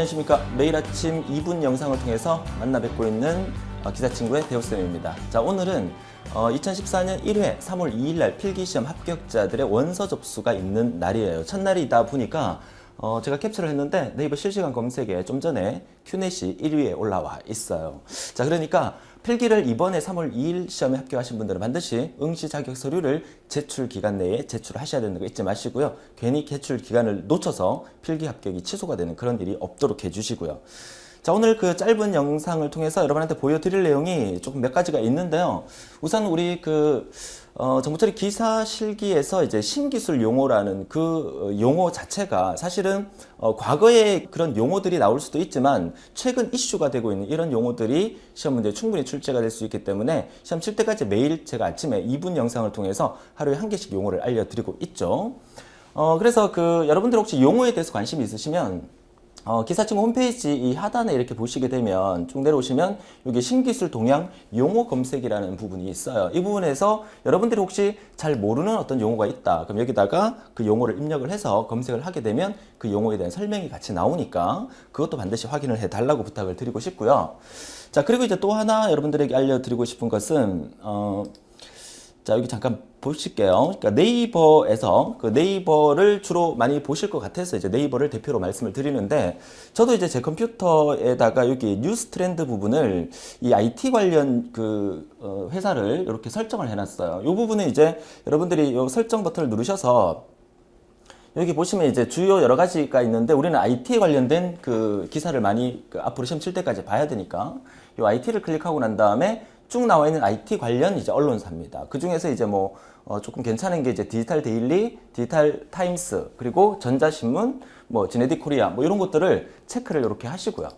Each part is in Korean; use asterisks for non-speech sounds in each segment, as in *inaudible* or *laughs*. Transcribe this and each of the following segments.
안녕하십니까. 매일 아침 2분 영상을 통해서 만나 뵙고 있는 어, 기사친구의 대호쌤입니다. 자, 오늘은 어, 2014년 1회 3월 2일 날 필기시험 합격자들의 원서 접수가 있는 날이에요. 첫날이다 보니까 어, 제가 캡처를 했는데 네이버 실시간 검색에 좀 전에 큐넷이 1위에 올라와 있어요. 자, 그러니까 필기를 이번에 3월 2일 시험에 합격하신 분들은 반드시 응시 자격 서류를 제출 기간 내에 제출하셔야 되는 거 잊지 마시고요. 괜히 제출 기간을 놓쳐서 필기 합격이 취소가 되는 그런 일이 없도록 해주시고요. 자, 오늘 그 짧은 영상을 통해서 여러분한테 보여드릴 내용이 조금 몇 가지가 있는데요. 우선 우리 그, 어, 정부처리 기사 실기에서 이제 신기술 용어라는 그 용어 자체가 사실은 어, 과거에 그런 용어들이 나올 수도 있지만 최근 이슈가 되고 있는 이런 용어들이 시험 문제에 충분히 출제가 될 수 있기 때문에 시험 칠 때까지 매일 제가 아침에 2분 영상을 통해서 하루에 한 개씩 용어를 알려드리고 있죠. 어, 그래서 그 여러분들 혹시 용어에 대해서 관심이 있으시면 어, 기사청 홈페이지 이 하단에 이렇게 보시게 되면 쭉 내려오시면 여기 신기술 동향 용어 검색이라는 부분이 있어요. 이 부분에서 여러분들이 혹시 잘 모르는 어떤 용어가 있다. 그럼 여기다가 그 용어를 입력을 해서 검색을 하게 되면 그 용어에 대한 설명이 같이 나오니까 그것도 반드시 확인을 해 달라고 부탁을 드리고 싶고요. 자, 그리고 이제 또 하나 여러분들에게 알려드리고 싶은 것은, 어, 자, 여기 잠깐 보실게요. 그러니까 네이버에서 그 네이버를 주로 많이 보실 것 같아서 이제 네이버를 대표로 말씀을 드리는데 저도 이제 제 컴퓨터에다가 여기 뉴스 트렌드 부분을 이 IT 관련 그 어, 회사를 이렇게 설정을 해놨어요. 이 부분은 이제 여러분들이 이 설정 버튼을 누르셔서 여기 보시면 이제 주요 여러 가지가 있는데 우리는 IT에 관련된 그 기사를 많이 그 앞으로 시험 칠 때까지 봐야 되니까 이 IT를 클릭하고 난 다음에 쭉 나와 있는 IT 관련 이제 언론사입니다. 그 중에서 이제 뭐 어, 조금 괜찮은 게 이제 디지털 데일리, 디지털 타임스, 그리고 전자신문, 뭐 지네디 코리아 뭐 이런 것들을 체크를 이렇게 하시고요.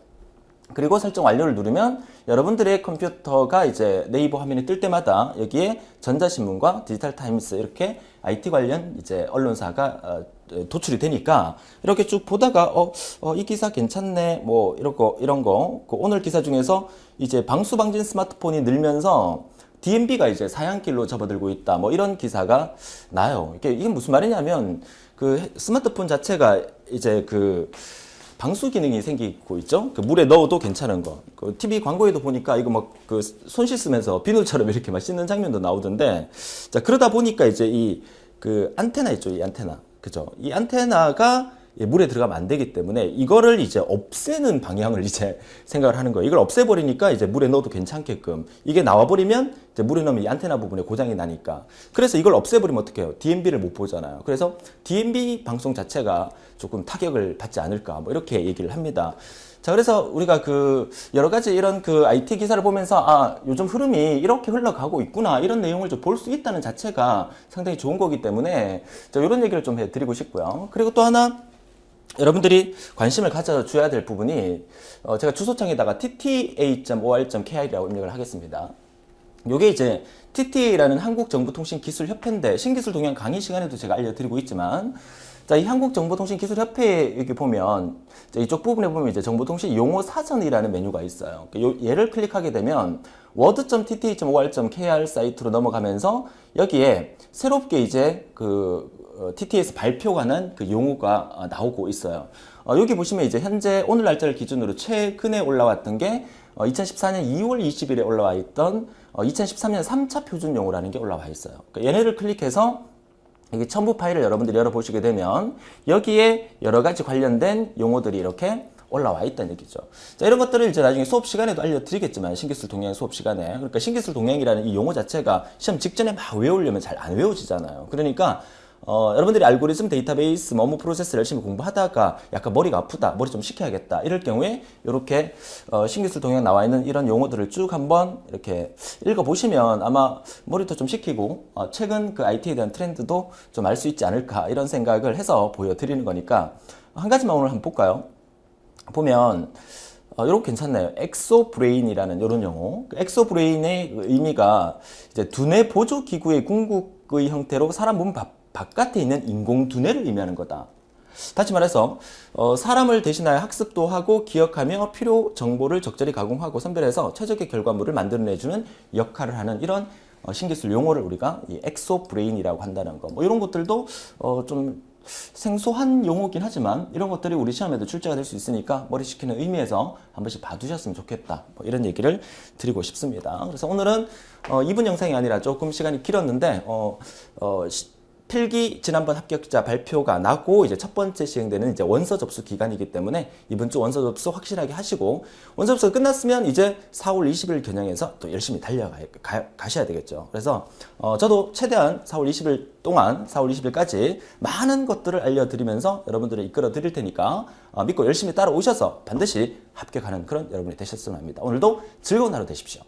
그리고 설정 완료를 누르면 여러분들의 컴퓨터가 이제 네이버 화면이 뜰 때마다 여기에 전자신문과 디지털 타임스 이렇게 IT 관련 이제 언론사가 어, 도출이 되니까 이렇게 쭉 보다가 어, 어, 이 기사 괜찮네 뭐 이런 거 이런 거 그 오늘 기사 중에서 이제 방수 방진 스마트폰이 늘면서 DMB가 이제 사양길로 접어들고 있다 뭐 이런 기사가 나요. 이게 이게 무슨 말이냐면 그 스마트폰 자체가 이제 그 방수 기능이 생기고 있죠. 그 물에 넣어도 괜찮은 거. 그 TV 광고에도 보니까 이거 막 그 손 씻으면서 비누처럼 이렇게 막 씻는 장면도 나오던데. 자, 그러다 보니까 이제 이 그 안테나 있죠. 이 안테나. 그죠. 이 안테나가 예, 물에 들어가면 안 되기 때문에 이거를 이제 없애는 방향을 *laughs* 이제 생각을 하는 거예요. 이걸 없애버리니까 이제 물에 넣어도 괜찮게끔 이게 나와버리면 이제 물에 넣으면 이 안테나 부분에 고장이 나니까 그래서 이걸 없애버리면 어떻게 해요? DMB를 못 보잖아요. 그래서 DMB 방송 자체가 조금 타격을 받지 않을까 뭐 이렇게 얘기를 합니다. 자, 그래서 우리가 그 여러 가지 이런 그 IT 기사를 보면서 아, 요즘 흐름이 이렇게 흘러가고 있구나. 이런 내용을 좀 볼 수 있다는 자체가 상당히 좋은 거기 때문에 자, 이런 얘기를 좀 해 드리고 싶고요. 그리고 또 하나 여러분들이 관심을 가져줘야 될 부분이 어, 제가 주소창에다가 tta.or.kr이라고 입력을 하겠습니다. 요게 이제 TTA라는 한국정보통신기술협회인데 신기술 동향 강의 시간에도 제가 알려드리고 있지만 자, 이 한국정보통신기술협회 여기 보면 자, 이쪽 부분에 보면 이제 정보통신 용어 사전이라는 메뉴가 있어요. 요, 얘를 클릭하게 되면 word.tta.or.kr 사이트로 넘어가면서 여기에 새롭게 이제 그 어, TT에서 발표가 난그 용어가 어, 나오고 있어요. 어, 여기 보시면 이제 현재 오늘 날짜를 기준으로 최근에 올라왔던 게 어, 2014년 2월 20일에 올라와 있던 어, 2013년 3차 표준 용어라는 게 올라와 있어요. 그러니까 얘네를 클릭해서 여기 첨부 파일을 여러분들이 열어보시게 되면 여기에 여러 가지 관련된 용어들이 이렇게 올라와 있다는 얘기죠. 자, 이런 것들을 이제 나중에 수업 시간에도 알려드리겠지만, 신기술 동향 수업 시간에. 그러니까 신기술 동향이라는 이 용어 자체가 시험 직전에 막 외우려면 잘 안 외워지잖아요. 그러니까, 어, 여러분들이 알고리즘 데이터베이스 뭐뭐 프로세스를 열심히 공부하다가 약간 머리가 아프다, 머리 좀 식혀야겠다. 이럴 경우에 이렇게 어, 신기술 동향 나와 있는 이런 용어들을 쭉 한번 이렇게 읽어보시면 아마 머리도 좀 식히고 어, 최근 그 IT에 대한 트렌드도 좀 알 수 있지 않을까 이런 생각을 해서 보여드리는 거니까 한 가지만 오늘 한번 볼까요? 보면 어, 이렇게 괜찮네요. 엑소브레인이라는 이런 용어. 그 엑소브레인의 의미가 이제 두뇌 보조 기구의 궁극의 형태로 사람 몸 바, 바깥에 있는 인공 두뇌를 의미하는 거다. 다시 말해서 어, 사람을 대신하여 학습도 하고 기억하며 필요 정보를 적절히 가공하고 선별해서 최적의 결과물을 만들어내주는 역할을 하는 이런 어, 신기술 용어를 우리가 이 엑소 브레인이라고 한다는 거. 뭐 이런 것들도 어, 좀 생소한 용어긴 하지만 이런 것들이 우리 시험에도 출제가 될 수 있으니까 머리 식히는 의미에서 한 번씩 봐두셨으면 좋겠다. 뭐 이런 얘기를 드리고 싶습니다. 그래서 오늘은 어, 2분 영상이 아니라 조금 시간이 길었는데 어, 어, 시- 필기 지난번 합격자 발표가 나고 이제 첫 번째 시행되는 이제 원서 접수 기간이기 때문에 이번 주 원서 접수 확실하게 하시고 원서 접수가 끝났으면 이제 4월 20일 겨냥해서 또 열심히 달려가 셔야 되겠죠. 그래서 어, 저도 최대한 4월 20일 동안 4월 20일까지 많은 것들을 알려드리면서 여러분들을 이끌어 드릴 테니까 어, 믿고 열심히 따라오셔서 반드시 합격하는 그런 여러분이 되셨으면 합니다. 오늘도 즐거운 하루 되십시오.